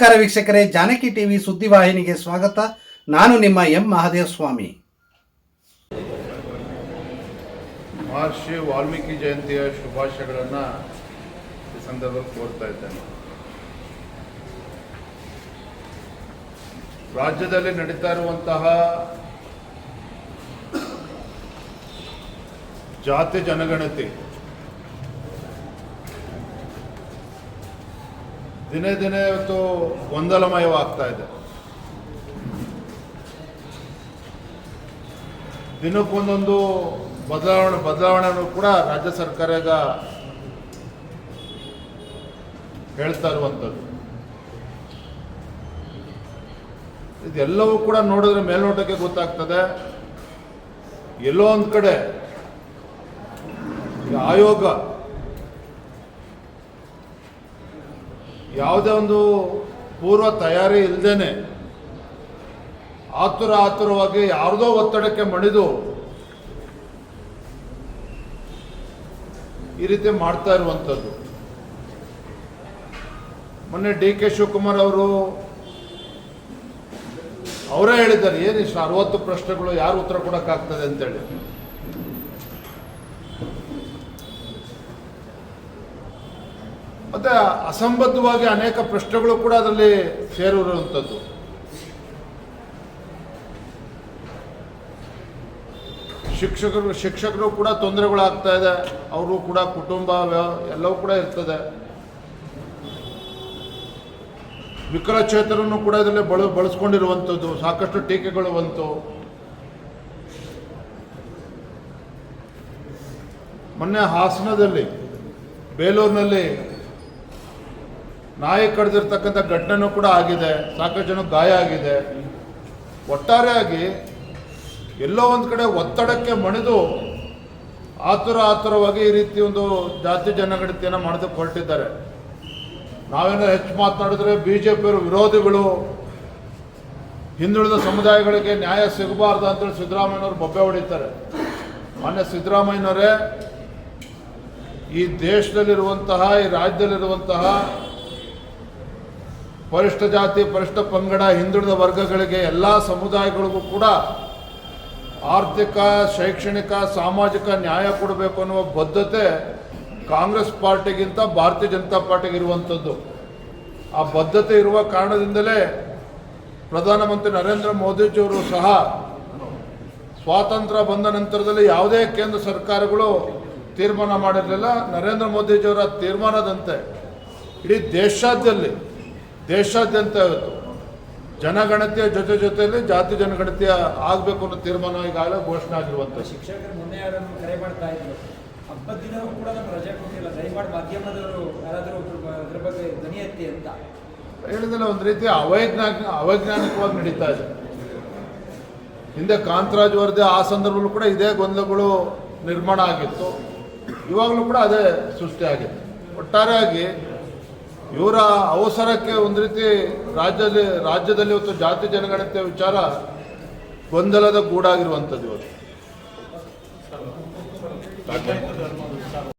ನಮಸ್ಕಾರ ವೀಕ್ಷಕರೇ, ಜಾನಕಿ ಟಿವಿ ಸುದ್ದಿವಾಹಿನಿಗೆ ಸ್ವಾಗತ. ನಾನು ನಿಮ್ಮ ಎಂ ಮಹಾದೇವ ಸ್ವಾಮಿ ಮಹರ್ಷಿ ವಾಲ್ಮೀಕಿ ಜಯಂತಿಯ ಶುಭಾಶಯಗಳನ್ನು ಈ ಸಂದರ್ಭದಲ್ಲಿ ಕೋರ್ತಾ ಇದ್ದೇನೆ. ರಾಜ್ಯದಲ್ಲಿ ನಡೀತಾ ಇರುವಂತಹ ಜಾತಿ ಜನಗಣತಿ ದಿನೇ ದಿನೇ ಇವತ್ತು ಗೊಂದಲಮಯವಾಗ್ತಾ ಇದೆ. ದಿನಕ್ಕೊಂದೊಂದು ಬದಲಾವಣೆ ಬದಲಾವಣೆಯನ್ನು ಕೂಡ ರಾಜ್ಯ ಸರ್ಕಾರ ಈಗ ಹೇಳ್ತಾ ಇರುವಂಥದ್ದು. ಇದೆಲ್ಲವೂ ಕೂಡ ನೋಡಿದ್ರೆ ಮೇಲ್ನೋಟಕ್ಕೆ ಗೊತ್ತಾಗ್ತದೆ. ಎಲ್ಲೋ ಒಂದು ಕಡೆ ಆಯೋಗ ಯಾವುದೇ ಒಂದು ಪೂರ್ವ ತಯಾರಿ ಇಲ್ಲದೇನೆ ಆತುರ ಆತುರವಾಗಿ ಯಾರದೋ ಒತ್ತಡಕ್ಕೆ ಮಣಿದು ಈ ರೀತಿ ಮಾಡ್ತಾ ಇರುವಂಥದ್ದು. ಮೊನ್ನೆ ಡಿ ಕೆ ಶಿವಕುಮಾರ್ ಅವರು ಅವರೇ ಹೇಳಿದ್ದಾರೆ ಏನಿಷ್ಟು ಅರವತ್ತು ಪ್ರಶ್ನೆಗಳು, ಯಾರು ಉತ್ತರ ಕೊಡೋಕ್ಕಾಗ್ತದೆ ಅಂತೇಳಿ. ಮತ್ತೆ ಅಸಂಬದ್ಧವಾಗಿ ಅನೇಕ ಪ್ರಶ್ನೆಗಳು ಕೂಡ ಅದರಲ್ಲಿ ಸೇರಿರುವಂಥದ್ದು. ಶಿಕ್ಷಕರು ಶಿಕ್ಷಕರು ಕೂಡ ತೊಂದರೆಗಳಾಗ್ತಾ ಇದೆ. ಅವರು ಕೂಡ ಕುಟುಂಬ ಎಲ್ಲವೂ ಕೂಡ ಇರ್ತದೆ. ವಿಕಲಚೇತನನ್ನು ಕೂಡ ಇದರಲ್ಲಿ ಬಳ, ಬಳಸ್ಕೊಂಡಿರುವಂಥದ್ದು. ಸಾಕಷ್ಟು ಟೀಕೆಗಳು ಬಂತು. ಮೊನ್ನೆ ಹಾಸನದಲ್ಲಿ, ಬೇಲೂರಿನಲ್ಲಿ ನಾಯಿ ಕಡ್ದಿರ್ತಕ್ಕಂಥ ಘಟನೆನೂ ಕೂಡ ಆಗಿದೆ, ಸಾಕಷ್ಟು ಜನ ಗಾಯ ಆಗಿದೆ. ಒಟ್ಟಾರೆಯಾಗಿ ಎಲ್ಲೋ ಒಂದು ಕಡೆ ಒತ್ತಡಕ್ಕೆ ಮಣಿದು ಆತುರ ಆತುರವಾಗಿ ಈ ರೀತಿ ಒಂದು ಜಾತಿ ಜನಗಣತಿಯನ್ನು ಮಾಡೋದಕ್ಕೆ ಹೊರಟಿದ್ದಾರೆ. ನಾವೇನೋ ಹೆಚ್ಚು ಮಾತನಾಡಿದ್ರೆ ಬಿ ಜೆ ಪಿಯವರು ವಿರೋಧಿಗಳು, ಹಿಂದುಳಿದ ಸಮುದಾಯಗಳಿಗೆ ನ್ಯಾಯ ಸಿಗಬಾರ್ದು ಅಂತೇಳಿ ಸಿದ್ದರಾಮಯ್ಯನವರು ಬೊಬ್ಬೆ ಹೊಡಿತಾರೆ. ಮಾನ್ಯ ಸಿದ್ದರಾಮಯ್ಯನವರೇ, ಈ ದೇಶದಲ್ಲಿರುವಂತಹ, ಈ ರಾಜ್ಯದಲ್ಲಿರುವಂತಹ ಪರಿಷ್ಠ ಜಾತಿ, ಪರಿಷ್ಠ ಪಂಗಡ, ಹಿಂದುಳಿದ ವರ್ಗಗಳಿಗೆ ಎಲ್ಲ ಸಮುದಾಯಗಳಿಗೂ ಕೂಡ ಆರ್ಥಿಕ, ಶೈಕ್ಷಣಿಕ, ಸಾಮಾಜಿಕ ನ್ಯಾಯ ಕೊಡಬೇಕು ಅನ್ನುವ ಬದ್ಧತೆ ಕಾಂಗ್ರೆಸ್ ಪಾರ್ಟಿಗಿಂತ ಭಾರತೀಯ ಜನತಾ ಪಾರ್ಟಿಗೆ ಇರುವಂಥದ್ದು. ಆ ಬದ್ಧತೆ ಇರುವ ಕಾರಣದಿಂದಲೇ ಪ್ರಧಾನಮಂತ್ರಿ ನರೇಂದ್ರ ಮೋದಿಜಿಯವರು ಸಹ ಸ್ವಾತಂತ್ರ್ಯ ಬಂದ ನಂತರದಲ್ಲಿ ಯಾವುದೇ ಕೇಂದ್ರ ಸರ್ಕಾರಗಳು ತೀರ್ಮಾನ ಮಾಡಿರಲಿಲ್ಲ. ನರೇಂದ್ರ ಮೋದಿಜಿಯವರ ತೀರ್ಮಾನದಂತೆ ಇಡೀ ದೇಶಾದ್ಯಲ್ಲಿ ದೇಶಾದ್ಯಂತ ಇವತ್ತು ಜನಗಣತಿಯ ಜೊತೆ ಜೊತೆಯಲ್ಲಿ ಜಾತಿ ಜನಗಣತಿಯ ಆಗಬೇಕು ಅನ್ನೋ ತೀರ್ಮಾನ ಈಗಾಗಲೇ ಘೋಷಣೆ ಆಗಿರುವಂಥ ಶಿಕ್ಷಕರು ಮೊನ್ನೆ ಯಾರನ್ನು ಕರೆ ಮಾಡ್ತಾ ಇದ್ರು. ಹಬ್ಬದ ದಿನವೂ ಕೂಡ ನಮ್ಗೆ ರಜೆ ಕೊಟ್ಟಿಲ್ಲ. ದಯಮಾಡಿ ಮಾಧ್ಯಮದವರು ಯಾರಾದರೂ ಅದ್ರ ಬಗ್ಗೆ ಧ್ವನಿ ಎತ್ತಿ ಅಂತ. ಹೇಳಿದ್ರೆ ಒಂದು ರೀತಿ ಅವೈಜ್ಞಾನಿಕ ಅವೈಜ್ಞಾನಿಕವಾಗಿ ನಡೀತಾ ಇದೆ. ಹಿಂದೆ ಕಾಂತರಾಜ್ ವರದಿ ಆ ಸಂದರ್ಭದಲ್ಲೂ ಕೂಡ ಇದೇ ಗೊಂದಲಗಳು ನಿರ್ಮಾಣ ಆಗಿತ್ತು. ಇವಾಗಲೂ ಕೂಡ ಅದೇ ಸೃಷ್ಟಿಯಾಗಿದೆ ಒಟ್ಟಾರೆಯಾಗಿ ಇವರ ಅವಸರಕ್ಕೆ ಒಂದು ರೀತಿ ರಾಜ್ಯದಲ್ಲಿ ರಾಜ್ಯದಲ್ಲಿ ಇವತ್ತು ಜಾತಿ ಜನಗಣತಿಯ ವಿಚಾರ ಗೊಂದಲದ ಗೂಡಾಗಿರುವಂಥದ್ದು ಇವತ್ತು.